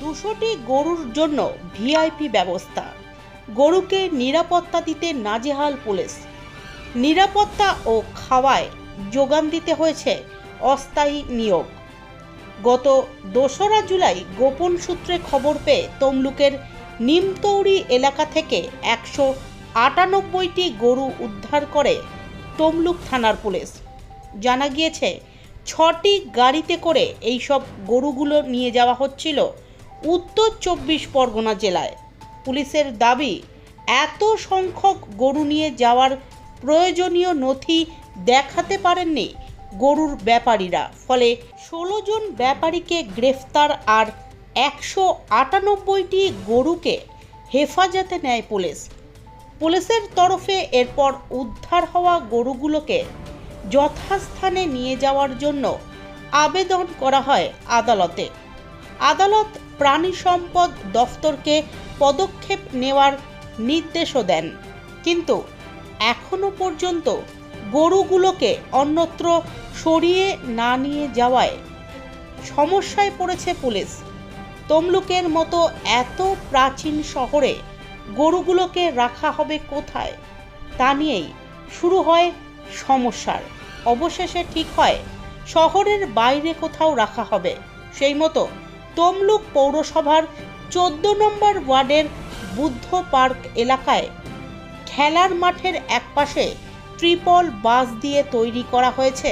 দুশোটি গরুর জন্য ভিআইপি ব্যবস্থা। গরুকে নিরাপত্তা দিতে নাজেহাল পুলিশ। নিরাপত্তা ও খাওয়ায় যোগান দিতে হয়েছে অস্থায়ী নিয়োগ। গত দোসরা জুলাই গোপন সূত্রে খবর পেয়ে তমলুকের নিমতৌড়ি এলাকা থেকে একশো আটানব্বইটি গরু উদ্ধার করে তমলুক থানার পুলিশ। জানা গিয়েছে, ছটি গাড়িতে করে এই সব গরুগুলো নিয়ে যাওয়া হচ্ছিল উত্তর চব্বিশ পরগনা জেলায়। পুলিশের দাবি, এত সংখ্যক গরু নিয়ে যাওয়ার প্রয়োজনীয় নথি দেখাতে পারেননি গরুর ব্যাপারীরা। ফলে ষোলো জন ব্যাপারীকে গ্রেফতার আর একশো আটানব্বইটি গরুকে হেফাজতে নেয় পুলিশ। পুলিশের তরফে এরপর উদ্ধার হওয়া গরুগুলোকে যথাস্থানে নিয়ে যাওয়ার জন্য আবেদন করা হয় আদালতে। আদালত প্রাণী সম্পদ দফতরকে পদক্ষেপ নেওয়ার নির্দেশও দেন। কিন্তু এখনও পর্যন্ত গরুগুলোকে অন্যত্র সরিয়ে না নিয়ে যাওয়ায় সমস্যায় পড়েছে পুলিশ। তমলুকের মতো এত প্রাচীন শহরে গরুগুলোকে রাখা হবে কোথায় তা নিয়েই শুরু হয় সমস্যার। অবশেষে ঠিক হয়, শহরের বাইরে কোথাও রাখা হবে। সেই মতো তমলুক পৌরসভার চোদ্দ নম্বর ওয়ার্ডের বুদ্ধ পার্ক এলাকায় খেলার মাঠের একপাশে ট্রিপল বাস দিয়ে তৈরি করা হয়েছে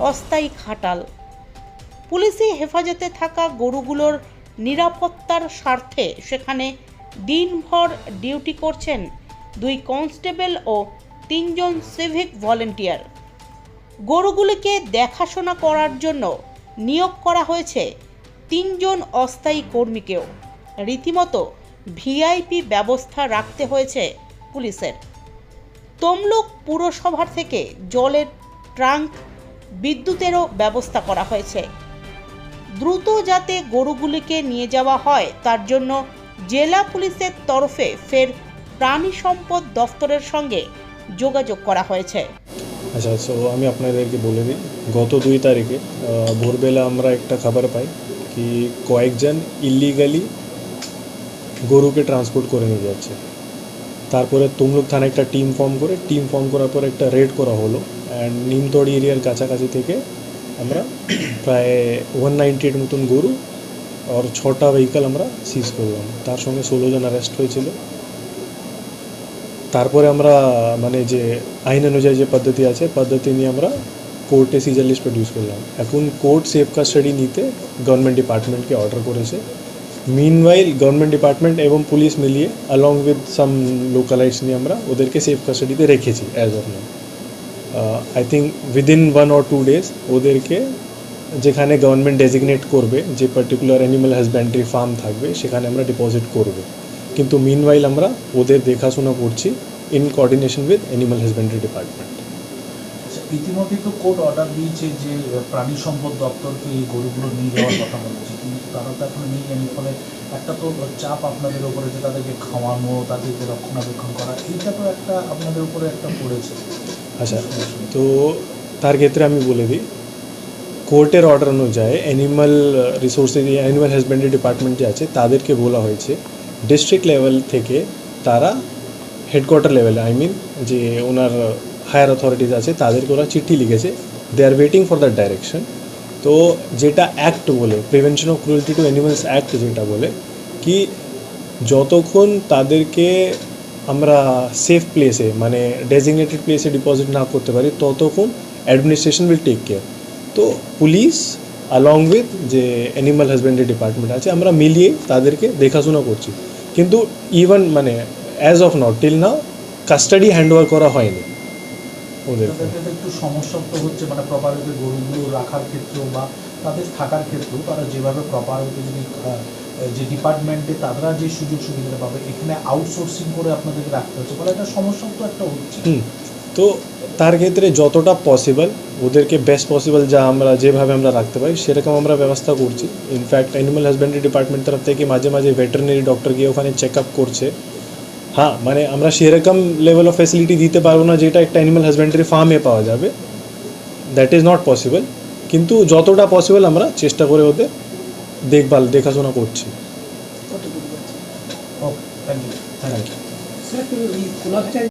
অস্থায়ী খাটাল। পুলিশি হেফাজতে থাকা গরুগুলোর নিরাপত্তার স্বার্থে সেখানে দিনভর ডিউটি করছেন দুই কনস্টেবল ও তিনজন সিভিক ভলেন্টিয়ার। গরুগুলিকে দেখাশোনা করার জন্য নিয়োগ করা হয়েছে তিনজন অস্থায়ী কর্মীকেও। রীতিমতো ভিআইপি ব্যবস্থা রাখতে হয়েছে পুলিশের। তমলুক পুরসভার থেকে জলের ট্রাঙ্ক বিদ্যুতেরও ব্যবস্থা করা হয়েছে। দ্রুত যাতে গরুগুলিকে নিয়ে যাওয়া হয়, তার জন্য জেলা পুলিশের তরফে ফের প্রাণী সম্পদ দফতরের সঙ্গে যোগাযোগ করা হয়েছে। আচ্ছা আমি আপনাদেরকে বলে দিই, গত দুই তারিখে ভোরবেলা আমরা একটা খবর পাই। কি কয়েকজন ইলিগালি গরুকে ট্রান্সপোর্ট করে নিয়ে যাচ্ছে। তারপরে তমলুক থানা একটা টিম ফর্ম করে টিম ফর্ম করার পর একটা রেড করা হলো। অ্যান্ড নিমতড়ি এরিয়ার কাছাকাছি থেকে আমরা প্রায় ওয়ান নাইনটি এইট মতন গরু আর ছটা ভেহিকাল আমরা সিজ করলাম। তার সঙ্গে ষোলো জন অ্যারেস্ট হয়েছিল। তারপরে আমরা মানে যে আইন অনুযায়ী যে পদ্ধতি আছে, পদ্ধতি নিয়ে আমরা কোর্টে সিজার লিস্ট প্রডিউস করলাম। এখন কোর্ট সেফ কাস্টাডি নিতে গভর্নমেন্ট ডিপার্টমেন্টকে অর্ডার করেছে। মিনওয়াইল গভর্নমেন্ট ডিপার্টমেন্ট এবং পুলিশ মিলিয়ে অ্যালং উইথ সাম লোকালাইটস নিয়ে আমরা ওদেরকে সেফ কাস্টাডিতে রেখেছি as of now I think within one or two days ওদেরকে যেখানে গভর্নমেন্ট ডেজিগনেট করবে, যে পার্টিকুলার অ্যানিম্যাল হাজব্যান্ডারি ফার্ম থাকবে, সেখানে আমরা ডিপোজিট করব। কিন্তু মিনওয়াইল আমরা ওদের দেখাশোনা করছি in coordination with animal husbandry department ইতিমধ্যেই তো কোর্ট অর্ডার দিয়েছে যে প্রাণী সম্পদ দপ্তরকে এই গরুগুলো নিয়ে যাওয়ার কথা বলেছে। কিন্তু তারা তো এখন নিয়ে যায়নি। ফলে একটা তো চাপ আপনাদের উপরে যে তাদেরকে খাওয়ানো, তাদেরকে রক্ষণাবেক্ষণ করা, এইটা তো একটা আপনাদের উপরে একটা পড়েছে। আচ্ছা তো তার ক্ষেত্রে আমি বলে দিই, কোর্টের অর্ডার অনুযায়ী animal resources animal husbandry department যে আছে, তাদেরকে বলা হয়েছে ডিস্ট্রিক্ট লেভেল থেকে তারা হেডকোয়ার্টার লেভেলে আই মিন যে ওনার হায়ার অথরিটিজ আছে, তাদেরকে ওরা চিঠি লিখেছে। They are waiting for that direction তো যেটা অ্যাক্ট বলে prevention of cruelty to animals act যেটা বলে, কি যতক্ষণ তাদেরকে আমরা সেফ প্লেসে মানে ডেজিগনেটেড প্লেসে ডিপোজিট না করতে পারি, ততক্ষণ অ্যাডমিনিস্ট্রেশন উইল টেক কেয়ার তো পুলিশ অ্যালং উইথ যে অ্যানিমাল হাজব্যান্ডারি ডিপার্টমেন্ট আছে, আমরা মিলিয়ে তাদেরকে দেখাশোনা করছি। কিন্তু ইভেন মানে as of now till now custody hand করা হয়নি। তাদেরকে তো একটু সমস্যা তো হচ্ছে মানে প্রপার ওয়েতে গরুগুলো রাখার ক্ষেত্রেও বা তাদের থাকার ক্ষেত্রেও তারা যেভাবে প্রপার ওয়েতে যদি যে ডিপার্টমেন্টে তারা যে সুযোগ সুবিধাটা পাবে এখানে আউটসোর্সিং করে আপনাদেরকে রাখতে হচ্ছে ফলে একটা সমস্যা তো একটা হচ্ছে। তো তার ক্ষেত্রে যতটা পসিবল ওদেরকে বেস্ট পসিবল যা আমরা যেভাবে আমরা রাখতে পারি সেরকম আমরা ব্যবস্থা করছি। ইনফ্যাক্ট অ্যানিমাল হাজব্যান্ডারি ডিপার্টমেন্ট তরফ থেকে মাঝে মাঝে ভেটেরিনারি ডক্টর গিয়ে ওখানে চেক আপ করছে। হ্যাঁ মানে আমরা সেরকম লেভেল অফ ফ্যাসিলিটি দিতে পারব না যেটা একটা অ্যানিমাল হাজব্যান্ডারি ফার্মে পাওয়া যাবে। দ্যাট ইজ নট পসিবল কিন্তু যতটা পসিবল আমরা চেষ্টা করে ওদের দেখভাল দেখাশোনা করছি। Thank you